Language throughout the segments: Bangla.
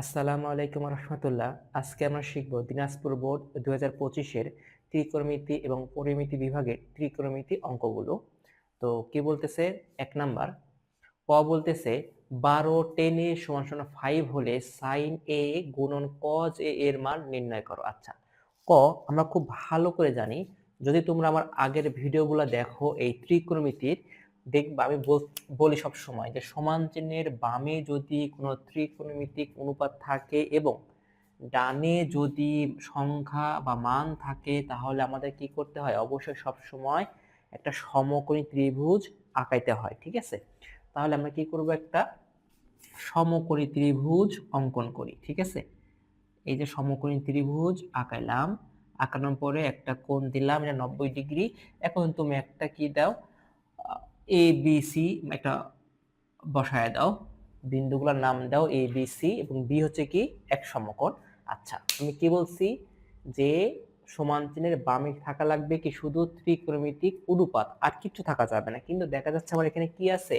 আসসালামু আলাইকুম রহমতুল্লাহ। আজকে আমরা শিখব দিনাজপুর বোর্ড দু হাজার পঁচিশের ত্রিকোণমিতি এবং পরিমিতি বিভাগের ত্রিকোণমিতি অঙ্কগুলো। তো কি বলতেছে? এক নাম্বার ক বলতেছে বারো টেন এ সমান সমান ফাইভ হলে সাইন এ গুণন কজ এ এর মান নির্ণয় করো। আচ্ছা ক আমরা খুব ভালো করে জানি। যদি তোমরা আমার আগের ভিডিওগুলো দেখো, এই ত্রিকোণমিতির দেখবা আমি বল- সব সময় যে সমান চিহ্নের বামে যদি কোনো ত্রিকোণমিতিক অনুপাত থাকে এবং ডানে যদি সংখ্যা বা মান থাকে, তাহলে আমাদের কি করতে হয়? অবশ্যই সব সময় একটা সমকোণী ত্রিভুজ আঁকাইতে হয়, ঠিক আছে? তাহলে আমরা কি করব একটা সমকোণী ত্রিভুজ অঙ্কন করি, ঠিক আছে? এই যে সমকোণী ত্রিভুজ আঁকাইলাম, আঁকানোর পরে একটা কোণ দিলাম, এটা নব্বই ডিগ্রি। এখন তুমি একটা কি দাও? এ বি সি একটা বসায় দাও। বিন্দুগুলোর নাম দাও এ বি সি এবং বি হচ্ছে কি এক সমকোণ। আচ্ছা আমি কি বলছি? যে সমান চিহ্নের বামে থাকা লাগবে কি শুধু ত্রিকোণমিতিক অনুপাত? আর কিছু থাকা যাবে না। কিন্তু দেখা যাচ্ছে আমার এখানে কি আছে?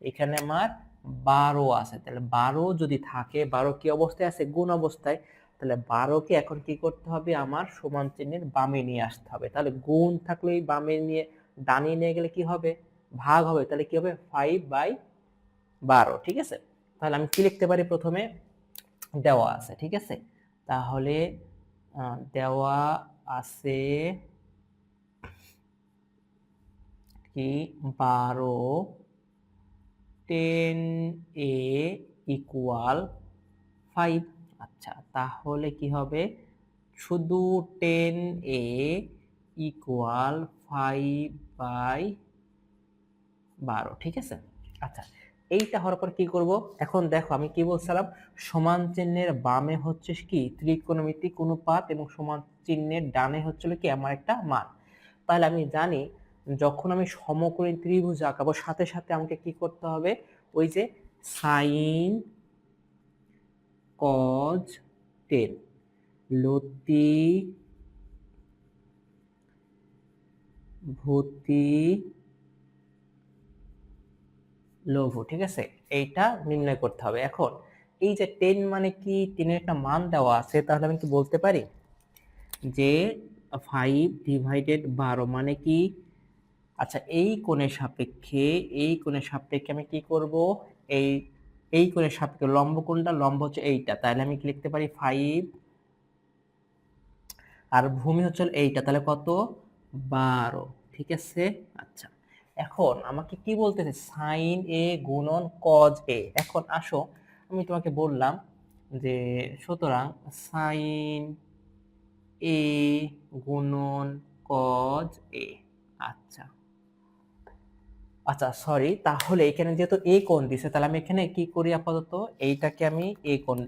এখানে আমার বারো আছে। তাহলে বারো যদি থাকে, বারো কি অবস্থায় আছে? গুণ অবস্থায়। তাহলে বারোকে এখন কি করতে হবে? আমার সমান চিহ্নের বামে নিয়ে আসতে হবে। তাহলে গুণ থাকলে এই বামে নিয়ে, ডানে নিয়ে গেলে কি হবে? ভাগ হবে, তাহলে কি হবে? ফাইভ বাই বারো, ঠিক আছে? তাহলে আমি কি লিখতে পারি প্রথমে? দেওয়া আছে, ঠিক আছে? তাহলে দেওয়া আছে কি? বারো টেন এ ইকুয়াল ফাইভ আচ্ছা তাহলে কি হবে? শুধু ten A equal five by বারো, ঠিক আছে? আচ্ছা এইটা হওয়ার পর কি করব? এখন দেখো, আমি কি বলছিলাম? সমান চিহ্নের বামে হচ্ছে কি? ত্রিকোণমিতিক অনুপাত এবং সমান চিহ্নের ডানে হচ্ছিল কি? আমার একটা মান। তাহলে আমি জানি, যখন আমি সমকোণী ত্রিভুজ আঁকাবো, সাথে সাথে আমাকে কি করতে হবে? ওই যে সাইন কজ টেন লতি ভূতি লঘু ঠিক আছে? এইটা নির্ণয় করতে হবে। এখন, এই যে টেন মানে কি? টেনের একটা মান দেওয়া আছে, তাহলে আমি কি বলতে পারি? যে ফাইভ ডিভাইডেড বারো মানে কি? আচ্ছা এই কোণের সাপেক্ষে, এই কোণের সাপেক্ষে আমি কি করব? এই এই কোণের সাপেক্ষে লম্ব কোণটা, লম্ব হচ্ছে এইটা। তাহলে আমি কি লিখতে পারি? ফাইভ আর ভূমি হচ্ছে এইটা। তাহলে কত? বারো, ঠিক আছে? আচ্ছা এখন আমাকে কি বলতেছে? সাইন এ গুণন কজ এ এখন আসো, আমি তোমাকে বললাম যে সুতরাং সাইন এ গুণন কজ এ আচ্ছা। আচ্ছা সরি তাহলে এখানে যেহেতু এ কোণ দিছে, তাহলে আমি এখানে কি করি আপাতত? এইটাকে আমি এ কোণ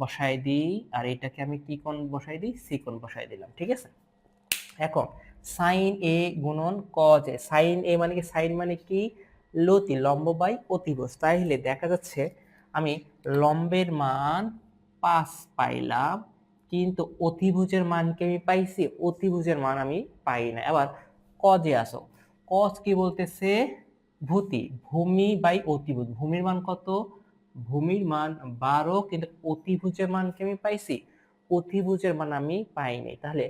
বসাই দিই, আর এইটাকে আমি কি কোণ বসাই দিই? সি কোণ বসাই দিলাম, ঠিক আছে? এখন সাইন এ গুণন কজ এ সাইন এ মানে কি? সাইন মানে কি? লতি, লম্ব বাই অতিভুজ। তাইলে দেখা যাচ্ছে আমি লম্বের মান পাঁচ পাইলাম, কিন্তু অতিভুজের মানকে আমি পাইছি, অতিভুজের মান আমি পাই না। এবার কজে আসো। কজ কি বলতেছে? ভূতি, ভূমি বাই অতিভুজ। ভূমির মান কত? ভূমির মান বারো, কিন্তু অতিভুজের মানকে আমি পাইছি, অতিভুজের মান আমি পাইনি তাহলে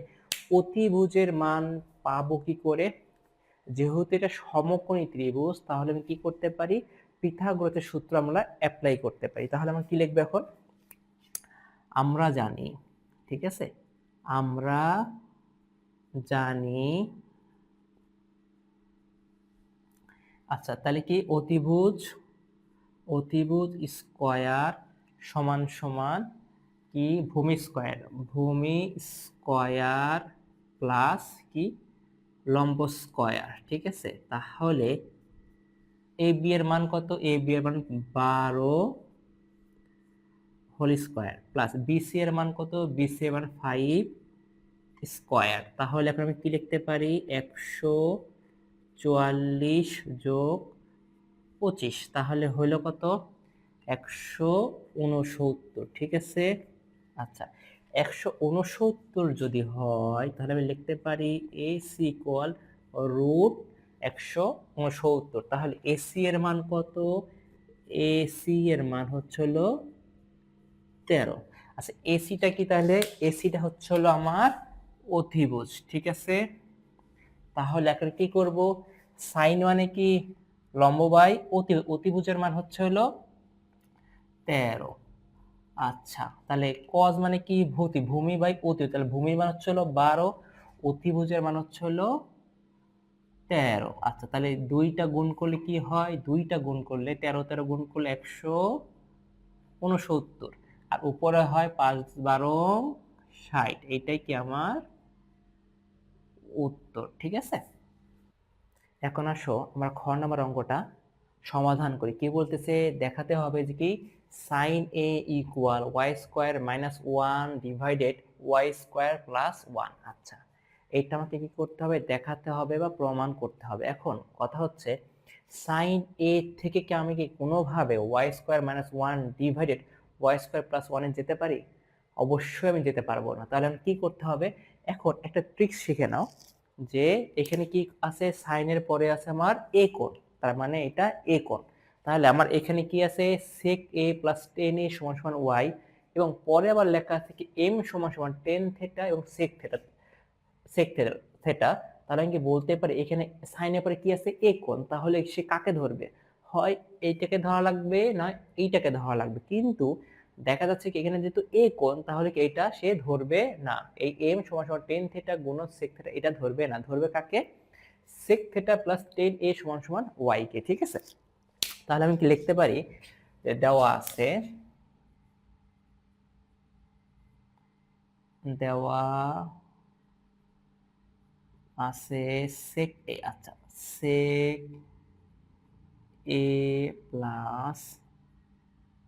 অতিভুজের মান পাবো কি করে? যেহেতু এটা সমকোণী ত্রিভুজ, তাহলে আমি কি করতে পারি? পিথাগোরাসের সূত্র আমরা অ্যাপ্লাই করতে পারি। তাহলে আমরা কি লিখব এখন? আমরা জানি, ঠিক আছে? আমরা জানি আচ্ছা তাহলে কি? অতিভুজ অতিভুজ স্কয়ার সমান সমান কি? ভূমি স্কয়ার ভূমি স্কয়ার প্লাস কি? লম্ব স্কয়ার, ঠিক আছে? তাহলে এ বি এর মান কত? এ বি এর মান বারো হোল স্কয়ার প্লাস বিসি এর মান কত? বিসি এর মান ফাইভ স্কয়ার। তাহলে এখন আমি কি লিখতে পারি? একশো চুয়াল্লিশ যোগ পঁচিশ। তাহলে হলো কত? একশো উনসত্তর, ঠিক আছে? আচ্ছা একশো উনসত্তর যদি হয়, তাহলে আমি লিখতে পারি এ সি ইকুয়াল রুট একশো উনসত্তর তাহলে এসি এর মান কত? এসি এর মান হচ্ছে হলো তেরো। আচ্ছা এসিটা কি তাহলে? এসিটা হচ্ছে হলো আমার অতিভুজ ঠিক আছে? তাহলে এখন কি করব? সাইন মানে কি? লম্ব বাই অতি, অতিভুজের মান হচ্ছে হলো তেরো। আচ্ছা তাহলে কজ মানে কি? ভূতি, ভূমি বাই অতি। তাহলে ভূমির মান হচ্ছে হলো বারো, অতিভুজের মান হচ্ছে হলো তেরো। আচ্ছা তাহলে দুইটা গুণ করলে কি হয়? দুইটা গুণ করলে তেরো তেরো গুণ করলে একশো উনসত্তর আর উপরে হয় পাঁচ, বারো, ষাট। এইটাই কি আমার উত্তর, ঠিক আছে? এখন আসো, আমরা খ নাম্বার অঙ্কটা সমাধান করি। কি বলতেছে? দেখাতে হবে যে কি sine A equal Y square minus one divided Y square plus one আচ্ছা এইটা আমাকে কি করতে হবে? দেখাতে হবে বা প্রমাণ করতে হবে। এখন কথা হচ্ছে সাইন এ থেকে কি আমি কি কোনোভাবে Y square minus one divided Y square plus ওয়ানে যেতে পারি? অবশ্যই আমি যেতে পারব না। তাহলে আমি কি করতে হবে? এখন একটা ট্রিক্স শিখে নাও যে এখানে কি আছে? সাইনের পরে আছে আমার এ কোণ তার মানে এটা এ কোণ তাহলে আমার এখানে কি আছে? Sec A plus ten A সমান সমান ওয়াই এবং পরে আবার লেখা আছে কি এম সমান সমান টেন থেটা এবং সেক থেটা সেক থেটা তাহলে আমি কি বলতে পারি, এখানে সাইনের পরে কি আছে? এ কোণ। তাহলে সে কাকে ধরবে? হয় এইটাকে ধরা লাগবে না এইটাকে ধরা লাগবে। কিন্তু দেখা যাচ্ছে কি এখানে যেহেতু এ কোণ, তাহলে কি এটা সে ধরবে না। এই এম সমান সমান টেন থেটা গুণ সেক থেটা এটা ধরবে না। ধরবে কাকে? Sec theta plus ten A সমান সমান ওয়াই কে, ঠিক আছে? তাহলে আমি কি লিখতে পারি যে দেওয়া আছে দেওয়া আছে সেক এ আচ্ছা sec A plus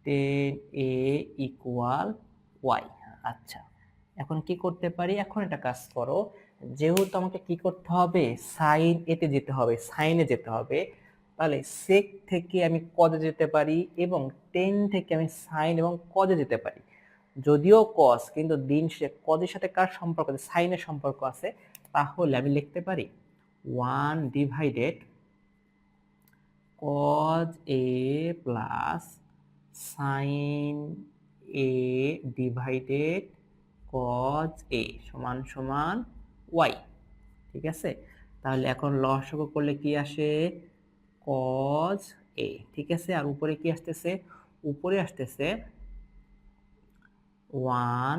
ten A equal Y আচ্ছা। এখন কি করতে পারি? এখন একটা কাজ করো, যেহেতু আমাকে কি করতে হবে? সাইন এতে যেতে হবে সাইনে যেতে হবে। তাহলে সেক থেকে আমি কদে যেতে পারি এবং টেন থেকে আমি সাইন এবং কদে যেতে পারি? যদিও কস কিন্তু দিন সে কদের সাথে কার সম্পর্ক আছে? সাইনের সম্পর্ক আছে। তাহলে আমি লিখতে পারি one divided cos A plus sine A divided cos A সমান সমান ওয়াই ঠিক আছে? তাহলে এখন লসক করলে কি আসে? কজ এ ঠিক আছে? আর উপরে কি আসতেছে? উপরে আসতেছে ওয়ান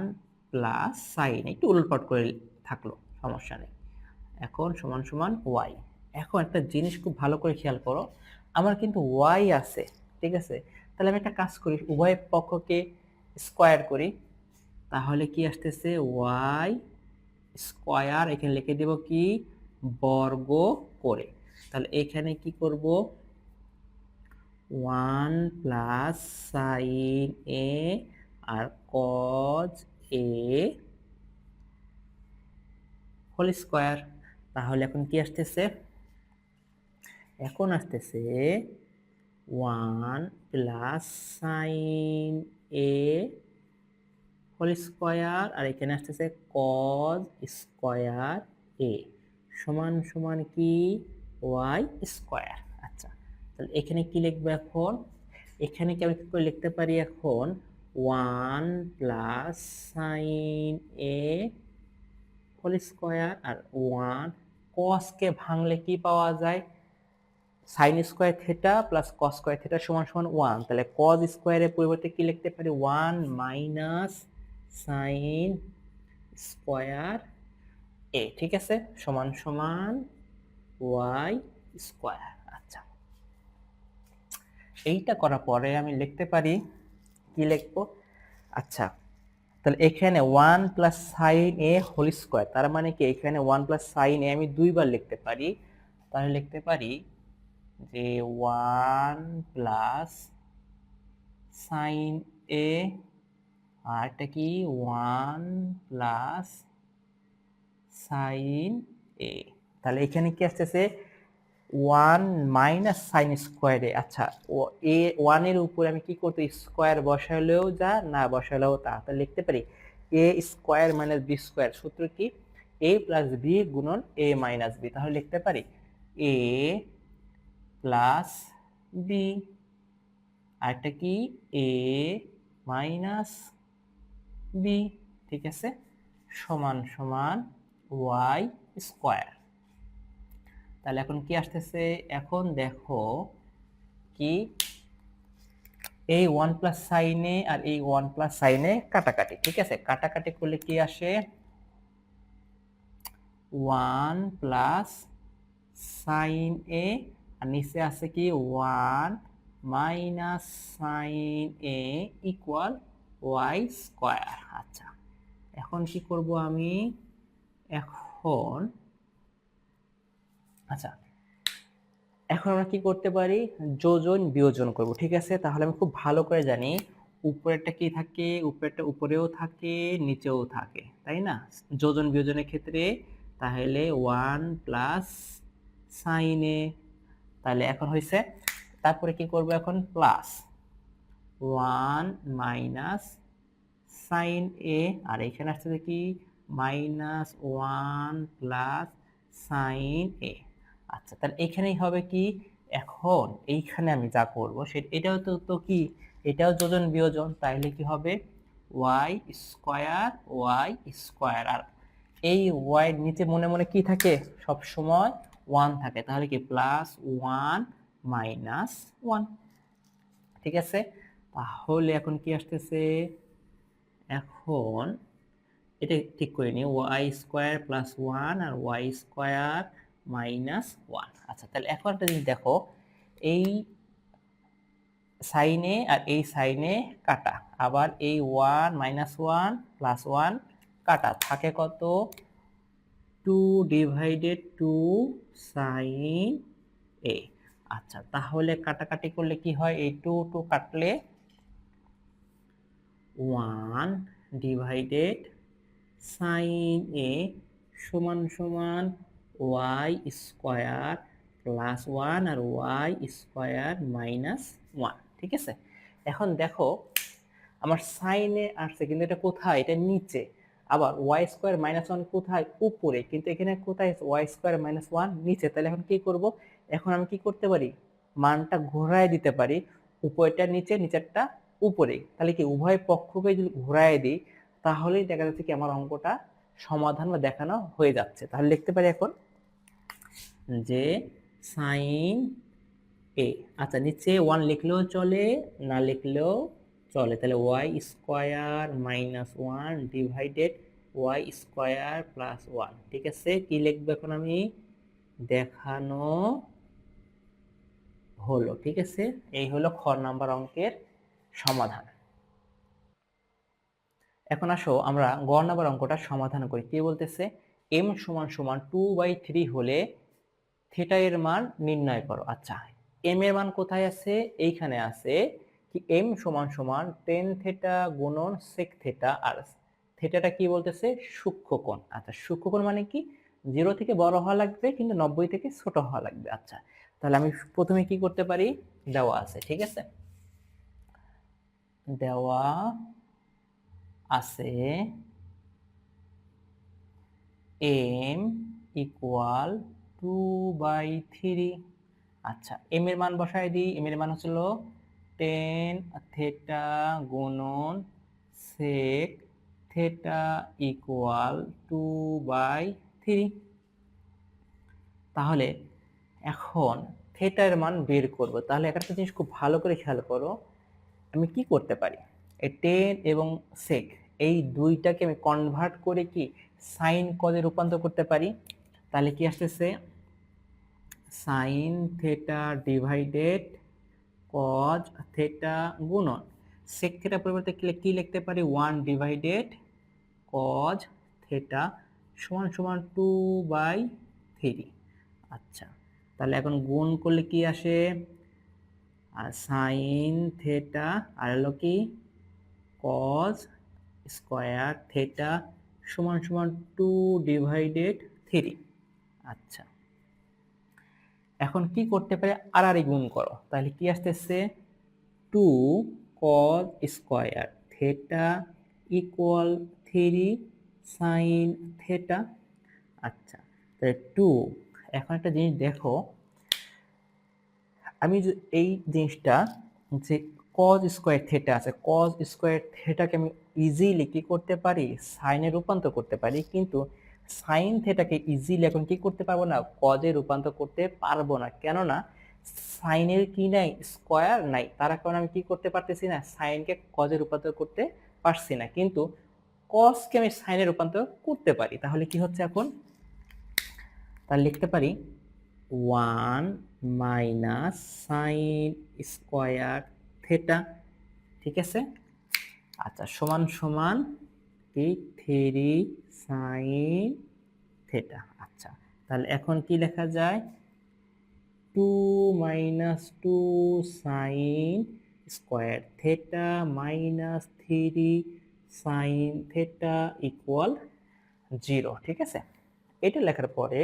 প্লাস সাইন একটু উলটপাট করে থাকল, সমস্যা নেই। এখন সমান সমান ওয়াই এখন একটা জিনিস খুব ভালো করে খেয়াল করো, আমার কিন্তু ওয়াই আছে, ঠিক আছে? তাহলে আমি একটা কাজ করি, উভয় পক্ষকে স্কোয়ার করি। তাহলে কি আসতেছে? ওয়াই স্কোয়ার এখানে লিখে দেব কি? বর্গ করে। তাহলে এখানে কি করব? ওয়ান প্লাস সাইন এ আর কজ এ হোল স্কোয়ার। তাহলে এখন কি আসতেছে? এখন আসতেছে one plus sine A whole square আর এখানে আসতেছে কজ স্কোয়ার এ। সমান সমান কি? ওয়াই স্কোয়ার আচ্ছা তাহলে এখানে কি লিখব এখন? এখানে কি আমি কি করে লিখতে পারি এখন? One plus sine A whole square R one কসকে ভাঙলে কি পাওয়া যায়? Sine square theta plus cos square theta সমান সমান ওয়ান তাহলে কজ স্কোয়ারের পরিবর্তে কি লিখতে পারি? One minus sine square A ঠিক আছে? সমান সমান ওয়াই স্কোয়ার আচ্ছা। এইটা করার পরে আমি লিখতে পারি, কি লিখব? আচ্ছা তাহলে এখানে one plus sine A whole square তার মানে কি? এখানে ওয়ান প্লাস সাইন এ আমি দুইবার লিখতে পারি। তাহলে লিখতে পারি যে ওয়ান প্লাস সাইন এ আর এটা কি? ওয়ান প্লাস সাইন এ তাহলে এখানে কি আসতেছে? ওয়ান মাইনাস সাইন স্কোয়ারে আচ্ছা ও, এ ওয়ানের উপরে আমি কি করতে স্কোয়ার বসালেও যা, না বসালেও তা। তাহলে লিখতে পারি A square minus B square সূত্র কি? এ প্লাস বি গুণন এ মাইনাস বি তাহলে লিখতে পারি এ প্লাস বি আরেকটা কি? এ মাইনাস বি ঠিক আছে? সমান সমান ওয়াই স্কোয়ার তাহলে এখন কি আসতেছে? এখন দেখো কি? এই ওয়ান প্লাস সাইনে আর এই ওয়ান প্লাস সাইনে কাটাকাটি, ঠিক আছে? কাটাকাটি করলে কি আসে? ওয়ান প্লাস সাইন এ, আর নিচে আছে কি? One minus sine A equal Y square আচ্ছা এখন কি করব আমি? এখন আচ্ছা এখন আমরা কি করতে পারি? যোজন, বিয়োজন করব, ঠিক আছে? তাহলে আমি খুব ভালো করে জানি উপরেরটা কি থাকে, উপরেরটা উপরেও থাকে, নিচেও থাকে, তাই না? যোজন, বিয়োজনের ক্ষেত্রে তাহলে ওয়ান প্লাস সাইনে তাহলে এখন হয়েছে তারপরে কি করব এখন? Plus one minus sine A, আর এখানে আসছে কি? Minus one plus sine A. আচ্ছা তাহলে এখানেই হবে কি? এখন এইখানে আমি যা করব সেটা এটাও তো তো কি? এটাও যোজন বিয়োজন, তাইলে কি হবে? Y square y square. আর এই ওয়াই নিচে মনে মনে কি থাকে? সব সময় ওয়ান থাকে, তাহলে কি প্লাস ওয়ান মাইনাস ওয়ান। ঠিক আছে? তাহলে এখন কি আসতেছে? এখন এটা ঠিক করে নিই, ওয়াই স্কোয়ার প্লাস ওয়ান আর ওয়াই স্কোয়ার মাইনাস ওয়ান আচ্ছা তাহলে এখন একটা জিনিস দেখো, এই সাইনে আর এই সাইনে কাটা, আবার এই one minus one plus one কাটা, থাকে কত? Two divided two sine A আচ্ছা তাহলে কাটাকাটি করলে কি হয়? এই টু টু কাটলে ওয়ান ডিভাইডেড সাইন এ সমান সমান ওয়াই স্কোয়ার প্লাস ওয়ান আর ওয়াই স্কোয়ার মাইনাস ওয়ান ঠিক আছে? এখন দেখো, আমার সাইনে আসছে, কিন্তু এটা কোথায়? এটা নিচে। আবার ওয়াই স্কোয়ার মাইনাস ওয়ান কোথায়? উপরে। কিন্তু এখানে কোথায়? ওয়াই স্কোয়ার মাইনাস ওয়ান নিচে। তাহলে এখন কি করব? এখন আমি কি করতে পারি? মানটা ঘোরায় দিতে পারি। উপরেরটা নিচে, নিচেরটা উপরে। তাহলে কি? উভয় পক্ষকে যদি ঘোরায় দিই, তাহলেই দেখা যাচ্ছে কি আমার অঙ্কটা সমাধান বা দেখানো হয়ে যাচ্ছে। তাহলে লিখতে পারি এখন যে সাইন এ আচ্ছা নিচে ওয়ান লিখলেও চলে, না লিখলেও চলে। তাহলে y square minus one divided y square plus one ঠিক আছে? কি লিখব এখন আমি? দেখানো হলো, ঠিক আছে? এই হলো খ নাম্বার অঙ্কের সমাধান। এখন আসো, আমরা গ নাম্বার অঙ্কটা সমাধান করি। কি বলতেছে? এম সমান সমান টু বাই থ্রি হলে থিটা এর মান নির্ণয় করো। আচ্ছা এম এর মান কোথায় আছে? এইখানে আছে কি এম সমান সমান টেন থেটা গুণন সেক থেটা আর থেটাটা কি বলতেছে? সূক্ষ্মকোণ আচ্ছা সূক্ষ্মকোণ মানে কি? জিরো থেকে বড় হওয়া লাগবে কিন্তু নব্বই থেকে ছোট হওয়া লাগবে। আচ্ছা তাহলে আমি প্রথমে কি করতে পারি? দেওয়া আছে, ঠিক আছে? দেওয়া আছে m equal two by three আচ্ছা এম এর মান বসায় দিই। এম এর মান হচ্ছিল টেন থেটা গুণন sec theta equal two by three তাহলে এখন থেটার মান বের করব। তাহলে একটা জিনিস খুব ভালো করে খেয়াল করো। আমি কি করতে পারি? এই টেন এবং সেক এই দুইটাকে আমি কনভার্ট করে কি সাইন কজে রূপান্তর করতে পারি? তাহলে কি আসতেছে? Sine theta divided cos theta গুণন। সেক থেটা পরিবর্তে কি লিখতে পারি? ওয়ান ডিভাইডেড কজ থেটা সমান সমান টু বাই থ্রি আচ্ছা তাহলে এখন গুণ করলে কি আসে? আর সাইন থেটা আর হলো কি? কজ স্কোয়ার থেটা সমান সমান টু ডিভাইডেড থ্রি আচ্ছা। এখন কি করতে পারে? আর আর গুণ করো। তাহলে কি আসতেছে? Two cos square theta equal three sine theta আচ্ছা তাহলে টু, এখন একটা জিনিস দেখো। আমি এই জিনিসটা যে কজ স্কোয়ার থেটা আছে কজ স্কোয়ার থেটাকে আমি ইজিলি কি করতে পারি? সাইনে রূপান্তর করতে পারি। কিন্তু সাইন থেটাকে ইজিলি এখন কি করতে পারব না? কজে রূপান্তর করতে পারব না। কেননা, সাইনের কি নাই? স্কোয়ার নাই। তার কারণে আমি কি করতে পারতেছি না? সাইনকে কজে রূপান্তর করতে পারছি না। কিন্তু কসকে আমি সাইনে রূপান্তর করতে পারি। তাহলে কি হচ্ছে এখন? তাহলে লিখতে পারি one minus sine square theta ঠিক আছে? আচ্ছা সমান সমান কি থ্রি সাইন থেটা আচ্ছা তাহলে এখন কি লেখা যায়? Two minus two sine square theta minus three sine theta equal zero ঠিক আছে? এটা লেখার পরে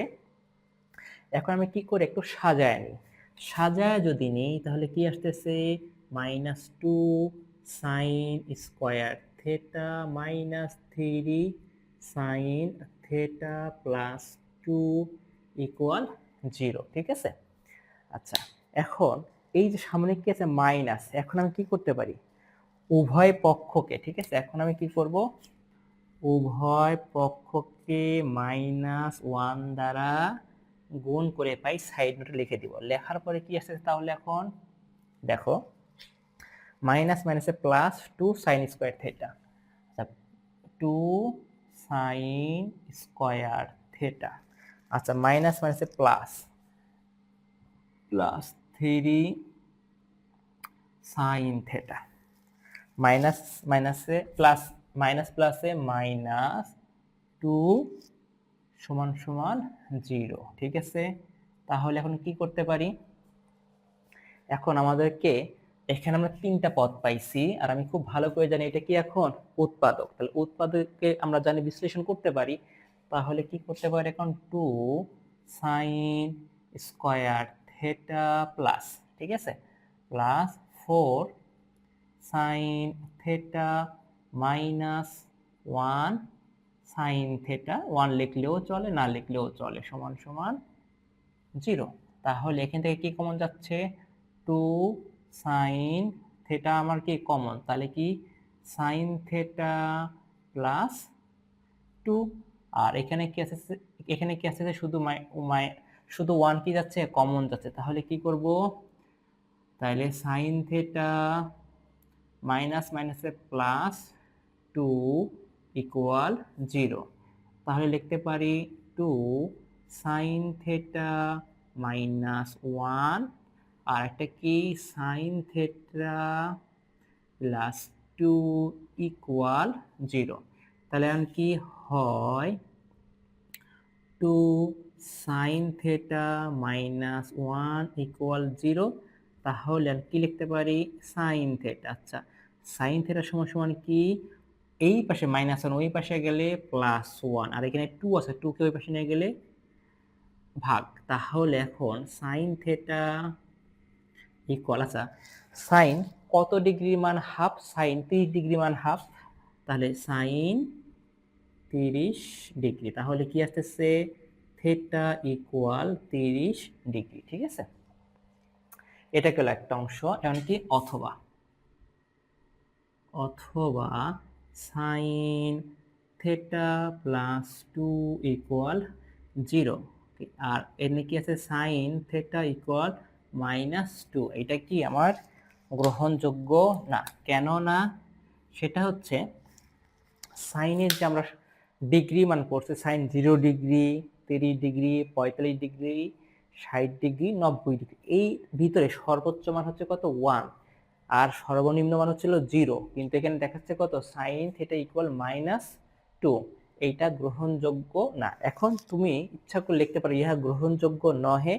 এখন আমি কি করে একটু সাজায় নিই। সাজায় যদি নিই, তাহলে কি আসতেছে? Minus two sine square theta minus three sine theta plus two equal zero ঠিক আছে? আচ্ছা এখন এই যে সামনে কি আছে? মাইনাস এখন আমি কি করতে পারি? উভয় পক্ষকে, ঠিক আছে? এখন আমি কি করব? উভয় পক্ষকে মাইনাস ওয়ান দ্বারা গুণ করে পাই সাইড নোটে লিখে দিব। লেখার পরে কি আসছে তাহলে এখন? দেখো মাইনাস মাইনাসে plus two sine square theta two sine square theta আচ্ছা মাইনাস মাইনাসে plus plus three sine theta minus মাইনাসে প্লাস মাইনাস প্লাসে মাইনাস টু সমান সমান জিরো ঠিক আছে? তাহলে এখন কি করতে পারি? এখন আমাদেরকে এখানে আমরা তিনটা পদ পাইছি, আর আমি খুব ভালো করে জানি এটা কি এখন? উৎপাদক। তাহলে উৎপাদককে আমরা জানি বিশ্লেষণ করতে পারি। তাহলে কি করতে পারি এখন? Two sine square theta plus, ঠিক আছে? Plus four sine theta minus one sine theta, one লিখলেও চলে, না লিখলেও চলে, সমান সমান জিরো। তাহলে এখান থেকে কি কমন যাচ্ছে? টু সাইন থেটা আমার কি কমন তাহলে কি? সাইন থেটা প্লাস টু আর এখানে কি আছে? এখানে কি আছে শুধু মাই মাই শুধু ওয়ান কি যাচ্ছে? কমন যাচ্ছে। তাহলে কি করব? তাহলে সাইন থেটা মাইনাস মাইনাসে প্লাস টু ইকুয়াল জিরো তাহলে লিখতে পারি two sine theta minus one আর একটা কি? Sine theta plus two equal zero তাহলে এখন কি হয়? Two sine theta minus one equal zero তাহলে আমি কি লিখতে পারি? সাইন থেটা আচ্ছা সাইন থেটা সমান সমান কি? এই পাশে মাইনাস ওয়ান ওই পাশে গেলে প্লাস ওয়ান আর এখানে টু আছে টুকে ওই পাশে নিয়ে গেলে ভাগ। তাহলে এখন সাইন থেটা ইকুয়াল আচ্ছা সাইন কত ডিগ্রি মান হাফ সাইন তিরিশ ডিগ্রি মান হাফ তাহলে সাইন তিরিশ ডিগ্রি তাহলে কি আসতেছে? থেটা ইকুয়াল তিরিশ ডিগ্রি ঠিক আছে? এটা গেল একটা অংশ, এমনকি অথবা। অথবা sine theta plus two equal zero আর এখানে কি আছে sine theta equal minus two এটা কি আমার গ্রহণযোগ্য না? কেন না? সেটা হচ্ছে সাইনের যে আমরা ডিগ্রি মান করছে সাইন জিরো ডিগ্রি তিরিশ ডিগ্রি পঁয়তাল্লিশ ডিগ্রি ষাট ডিগ্রি নব্বই ডিগ্রি এই ভিতরে সর্বোচ্চ মান হচ্ছে কত? ওয়ান আর সর্বনিম্ন মান হচ্ছিল জিরো কিন্তু এখানে দেখাচ্ছে কত? Sine theta equal minus two এইটা গ্রহণযোগ্য না। এখন তুমি ইচ্ছা করে লিখতে পারো, ইহা গ্রহণযোগ্য নহে